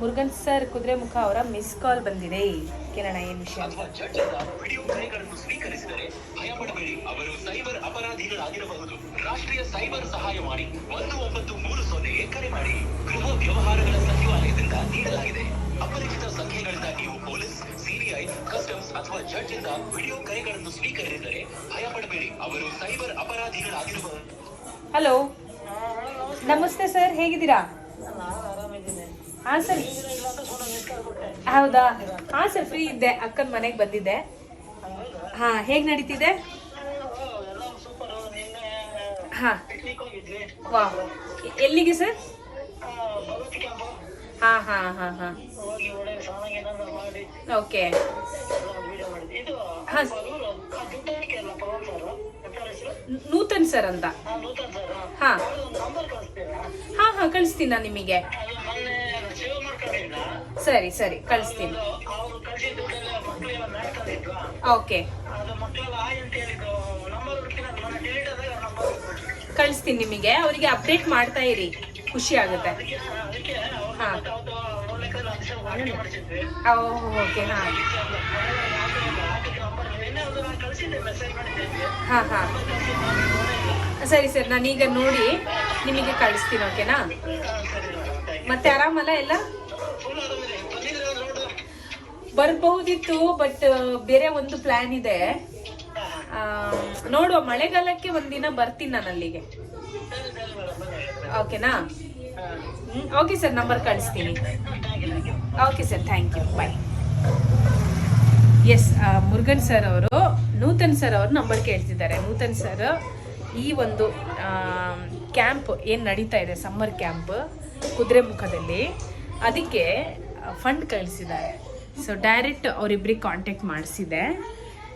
Murugan sir Kudremukh ಅವರ miss call ಬಂದಿದೆ. ಕೇಳೋಣ ಏನ್ ವಿಷಯ ಅಥವಾ ಜಡ್ಜರ ವಿಡಿಯೋ ಕರೆಗಳನ್ನು ಸ್ವೀಕರಿಸಿದರೆ ಭಯಪಡಬೇಡಿ. ಅವರು ಸೈಬರ್ ಅಪರಾಧಿಗಳಾಗಿರಬಹುದು. ರಾಷ್ಟ್ರೀಯ ಸೈಬರ್ ಸಹಾಯವಾಣಿ ಒಂದು ಒಂಬತ್ತು ಮೂರು ಸೊನ್ನೆಗೆ ಕರೆ ಮಾಡಿ ಗೃಹ ವ್ಯವಹಾರಗಳ ಸಚಿವಾಲಯದಿಂದ ನೀಡಲಾಗಿದೆ. ಅಪರಿಚಿತ ಸಂಖ್ಯೆಗಳಿಂದ ನೀವು ಪೊಲೀಸ್ ಸಿಬಿಐ ಕಸ್ಟಮ್ಸ್ ಅಥವಾ ಜಡ್ಜ್ ಇಂದ ವಿಡಿಯೋ ಕರೆಗಳನ್ನು ಸ್ವೀಕರಿಸಿದರೆ ಭಯಪಡಬೇಡಿ. ಅವರು ಸೈಬರ್ ಅಪರಾಧಿಗಳಾಗಿರಬಹುದು. ಹಲೋ ನಮಸ್ತೆ ಸರ್ ಹೇಗಿದ್ದೀರಾ? ಹಾ ಸರ್. ಹೌದಾ? ಹಾ ಸರ್ ಫ್ರೀ ಇದ್ದೆ. ಅಕ್ಕನ ಮನೆಗೆ ಬಂದಿದ್ದೆ. ಹಾ, ಹೇಗ್ ನಡೀತಿದೆ? ಹಾ. ಎಲ್ಲಿಗೆ ಸರ್? ಹಾ ಹಾ ಹಾ ಹಾ. ಓಕೆ. ಹಾ. ನೂತನ್ ಸರ್ ಅಂತ. ಹಾ. ಹಾ ಹಾ, ಕಳಿಸ್ತೀನಿ ನಾನು ನಿಮಗೆ. ಸರಿ ಸರಿ, ಕಳಿಸ್ತೀನಿ. ಓಕೆ. ಕಳಿಸ್ತೀನಿ ನಿಮಗೆ. ಅವರಿಗೆ ಅಪ್ಡೇಟ್ ಮಾಡ್ತಾ ಇರಿ. ಖುಷಿ ಆಗುತ್ತೆ. ಹಾ. ಓಕೆ, ಹಾಂ. ಹಾಂ ಹಾಂ. ಸರಿ, ಸರ್, ನಾನೀಗ ನೋಡಿ ನಿಮಗೆ ಕಳಿಸ್ತೀನಿ, ಓಕೆನಾ? ಮತ್ತೆ ಆರಾಮಲ್ಲ ಎಲ್ಲ? ಬರ್ಬಹುದಿತ್ತು ಬಟ್ ಬೇರೆ ಒಂದು ಪ್ಲಾನ್ ಇದೆ. ನೋಡುವ, ಮಳೆಗಾಲಕ್ಕೆ ಒಂದಿನ ಬರ್ತೀನಿ ನಾನು ಅಲ್ಲಿಗೆ. ಓಕೆನಾ ಓಕೆ ಸರ್ ನಂಬರ್ ಕಳಿಸ್ತೀನಿ. Okay sir thank you bye S Murugan sir ಅವರು, ನೂತನ್ ಸರ್ ಅವರು ನಂಬರ್ ಕೇಳ್ತಿದ್ದಾರೆ. ನೂತನ್ ಸರ್ ಈ ಒಂದು ಕ್ಯಾಂಪ್ ಏನು ನಡೀತಾ ಇದೆ ಸಮ್ಮರ್ ಕ್ಯಾಂಪ್ ಕುದುರೆಮುಖದಲ್ಲಿ ಅದಕ್ಕೆ ಫಂಡ್ ಕಳಿಸಿದ್ದಾರೆ. ಸೊ ಡೈರೆಕ್ಟ್ ಅವರಿಬ್ಬರಿಗೆ ಕಾಂಟ್ಯಾಕ್ಟ್ ಮಾಡಿಸಿದೆ.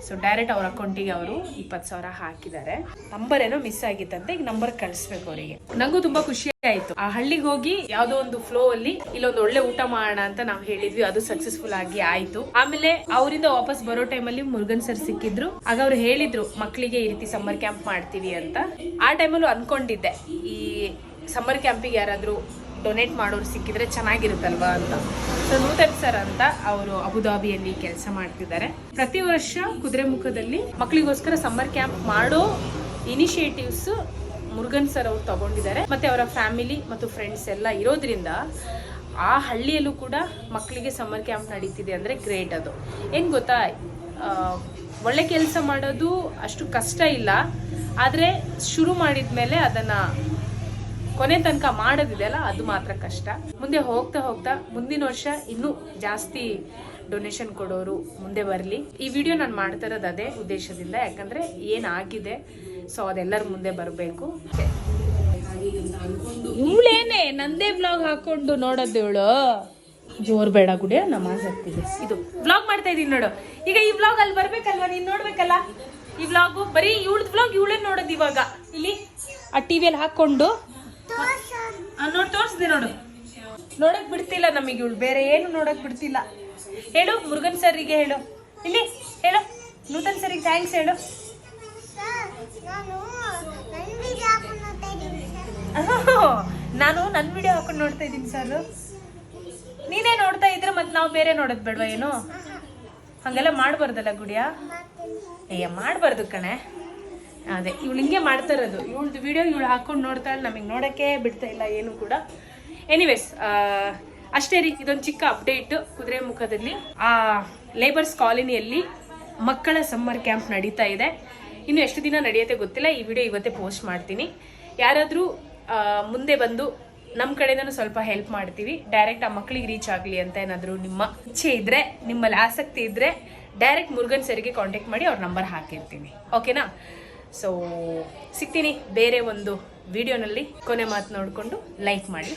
ಸೊ ಡೈರೆಕ್ಟ್ ಅವ್ರ ಅಕೌಂಟಿಗೆ ಅವರು ಇಪ್ಪತ್ತು ಸಾವಿರ ಹಾಕಿದ್ದಾರೆ. ನಂಬರ್ ಏನೋ ಮಿಸ್ ಆಗಿತ್ತಂತೆ, ಈಗ ನಂಬರ್ ಕಳಿಸ್ಬೇಕು ಅವರಿಗೆ. ನಂಗೂ ತುಂಬಾ ಖುಷಿ ಆಯ್ತು. ಆ ಹಳ್ಳಿಗೆ ಹೋಗಿ ಯಾವ್ದೋ ಒಂದು ಫ್ಲೋ ಅಲ್ಲಿ ಇಲ್ಲೊಂದು ಒಳ್ಳೆ ಊಟ ಮಾಡೋಣ ಅಂತ ನಾವು ಹೇಳಿದ್ವಿ, ಅದು ಸಕ್ಸಸ್ಫುಲ್ ಆಗಿ ಆಯ್ತು. ಆಮೇಲೆ ಅವರಿಂದ ವಾಪಸ್ ಬರೋ ಟೈಮಲ್ಲಿ ಮುರುಗನ್ ಸರ್ ಸಿಕ್ಕಿದ್ರು. ಆಗ ಅವ್ರು ಹೇಳಿದ್ರು ಮಕ್ಕಳಿಗೆ ಈ ರೀತಿ ಸಮ್ಮರ್ ಕ್ಯಾಂಪ್ ಮಾಡ್ತೀವಿ ಅಂತ. ಆ ಟೈಮಲ್ಲೂ ಅನ್ಕೊಂಡಿದ್ದೆ, ಈ ಸಮ್ಮರ್ ಕ್ಯಾಂಪಿಗೆ ಯಾರಾದ್ರೂ ಡೊನೇಟ್ ಮಾಡೋರು ಸಿಕ್ಕಿದ್ರೆ ಚೆನ್ನಾಗಿರುತ್ತಲ್ವಾ ಅಂತ. ಸೊ ನೂತನ್ ಸರ್ ಅಂತ ಅವರು ಅಬುದಾಬಿಯಲ್ಲಿ ಕೆಲಸ ಮಾಡ್ತಿದ್ದಾರೆ. ಪ್ರತಿ ವರ್ಷ ಕುದುರೆಮುಖದಲ್ಲಿ ಮಕ್ಕಳಿಗೋಸ್ಕರ ಸಮ್ಮರ್ ಕ್ಯಾಂಪ್ ಮಾಡೋ ಇನಿಷಿಯೇಟಿವ್ಸ್ ಮುರುಗನ್ ಸರ್ ಅವರು ತಗೊಂಡಿದ್ದಾರೆ. ಮತ್ತೆ ಅವರ ಫ್ಯಾಮಿಲಿ ಮತ್ತು ಫ್ರೆಂಡ್ಸ್ ಎಲ್ಲ ಇರೋದ್ರಿಂದ ಆ ಹಳ್ಳಿಯಲ್ಲೂ ಕೂಡ ಮಕ್ಕಳಿಗೆ ಸಮ್ಮರ್ ಕ್ಯಾಂಪ್ ನಡೀತಿದೆ ಅಂದರೆ ಗ್ರೇಟ್ ಅದು. ಏನು ಗೊತ್ತಾ? ಒಳ್ಳೆ ಕೆಲಸ ಮಾಡೋದು ಅಷ್ಟು ಕಷ್ಟ ಇಲ್ಲ. ಆದರೆ ಶುರು ಮಾಡಿದ ಮೇಲೆ ಅದನ್ನು ಕೊನೆ ತನಕ ಮಾಡೋದಿದೆಯಲ್ಲ, ಅದು ಮಾತ್ರ ಕಷ್ಟ. ಮುಂದೆ ಹೋಗ್ತಾ ಹೋಗ್ತಾ ಮುಂದಿನ ವರ್ಷ ಇನ್ನೂ ಜಾಸ್ತಿ ಡೊನೇಷನ್ ಕೊಡೋರು ಮುಂದೆ ಬರಲಿ. ಈ ವಿಡಿಯೋ ನಾನು ಮಾಡ್ತಾ ಇರೋದು ಅದೇ ಉದ್ದೇಶದಿಂದ, ಯಾಕಂದ್ರೆ ಏನಾಗಿದೆ ಸೊ ಅದೆಲ್ಲರ ಮುಂದೆ ಬರಬೇಕು. ಇವಳೇನೆ ನಂದೇ ಬ್ಲಾಗ್ ಹಾಕೊಂಡು ನೋಡೋದು ಇವಳು. ಜೋರ್ ಬೇಡ ಗುಡಿಯ ನಮಾಜ್ ಆಗ್ತಿದೆ ಇದು ಬ್ಲಾಗ್ ಮಾಡ್ತಾ ಇದೀನಿ ನೋಡು. ಈಗ ಈ ಬ್ಲಾಗ್ ಅಲ್ಲಿ ಬರ್ಬೇಕಲ್ವಾ, ನೀನ್ ನೋಡ್ಬೇಕಲ್ಲ? ಈ ಬ್ಲಾಗು ಬರೀ ಇವಳದ್ ಬ್ಲಾಗ್ ಇವಳೇ ನೋಡೋದು ಇವಾಗ. ಇಲ್ಲಿ ಆ ಟಿವಿಯಲ್ಲಿ ಹಾಕೊಂಡು ನೋಡ್, ತೋರಿಸ್ದೆ ನೋಡು. ನೋಡಕ್ ಬಿಡ್ತಿಲ್ಲ ನಮಗೆ ಇವಳು. ಬೇರೆ ಏನು ನೋಡಕ್ ಬಿಡ್ತಿಲ್ಲ. ಹೇಳು, ಮುರುಗನ್ ಸರಿಗೆ ಹೇಳು. ಇಲ್ಲಿ, ಹೇಳು. ನೂತನ್ ಸರಿಗೆ ಥ್ಯಾಂಕ್ಸ್ ಹೇಳು. ನಾನು ನನ್ನ ವಿಡಿಯೋ ಹಾಕೊಂಡು ನೋಡ್ತಾ ಇದ್ದೀನಿ ಸರ್ ನಾನು ನೋಡ್ತಾ ಇದ್ರೆ ಮತ್ತೆ ನಾವು ಬೇರೆ ನೋಡೋದು ಬೇಡವಾ ಏನು? ಹಂಗೆಲ್ಲ ಮಾಡಬಾರ್ದಲ್ಲ ಗುಡಿಯ? ಅಯ್ಯ ಮಾಡಬಾರ್ದು ಕಣೆ. ಅದೇ, ಇವಳು ಹಿಂಗೆ ಮಾಡ್ತಾ ಇರೋದು. ಇವಳ್ದು ವಿಡಿಯೋ ಇವಳು ಹಾಕೊಂಡು ನೋಡ್ತಾಳೆ ನಮಗೆ ನೋಡೋಕ್ಕೆ ಬಿಡ್ತಾ ಇಲ್ಲ ಏನು ಕೂಡ. ಎನಿವೇಸ್ ಅಷ್ಟೇ ರೀ, ಇದೊಂದು ಚಿಕ್ಕ ಅಪ್ಡೇಟ್ ಕುದುರೆಮುಖದಲ್ಲಿ ಆ ಲೇಬರ್ಸ್ ಕಾಲೋನಿಯಲ್ಲಿ ಮಕ್ಕಳ ಸಮ್ಮರ್ ಕ್ಯಾಂಪ್ ನಡೀತಾ ಇದೆ. ಇನ್ನು ಎಷ್ಟು ದಿನ ನಡೆಯುತ್ತೆ ಗೊತ್ತಿಲ್ಲ, ಈ ವಿಡಿಯೋ ಇವತ್ತೇ ಪೋಸ್ಟ್ ಮಾಡ್ತೀನಿ. ಯಾರಾದರೂ ಮುಂದೆ ಬಂದು ನಮ್ಮ ಕಡೆಯಿಂದನೂ ಸ್ವಲ್ಪ ಹೆಲ್ಪ್ ಮಾಡ್ತೀವಿ. ಡೈರೆಕ್ಟ್ ಆ ಮಕ್ಕಳಿಗೆ ರೀಚ್ ಆಗಲಿ ಅಂತ ಏನಾದರೂ ನಿಮ್ಮ ಇಚ್ಛೆ ಇದ್ರೆ, ನಿಮ್ಮಲ್ಲಿ ಆಸಕ್ತಿ ಇದ್ರೆ ಡೈರೆಕ್ಟ್ ಮುರುಗನ್ ಸರಿಗೆ ಕಾಂಟ್ಯಾಕ್ಟ್ ಮಾಡಿ ಅವ್ರ ನಂಬರ್ ಹಾಕಿರ್ತೀನಿ. ಓಕೆನಾ ಸೊ ಸಿಗ್ತೀನಿ ಬೇರೆ ಒಂದು ವಿಡಿಯೋನಲ್ಲಿ ಕೊನೆ ಮಾತು ನೋಡಿಕೊಂಡು ಲೈಕ್ ಮಾಡಿ.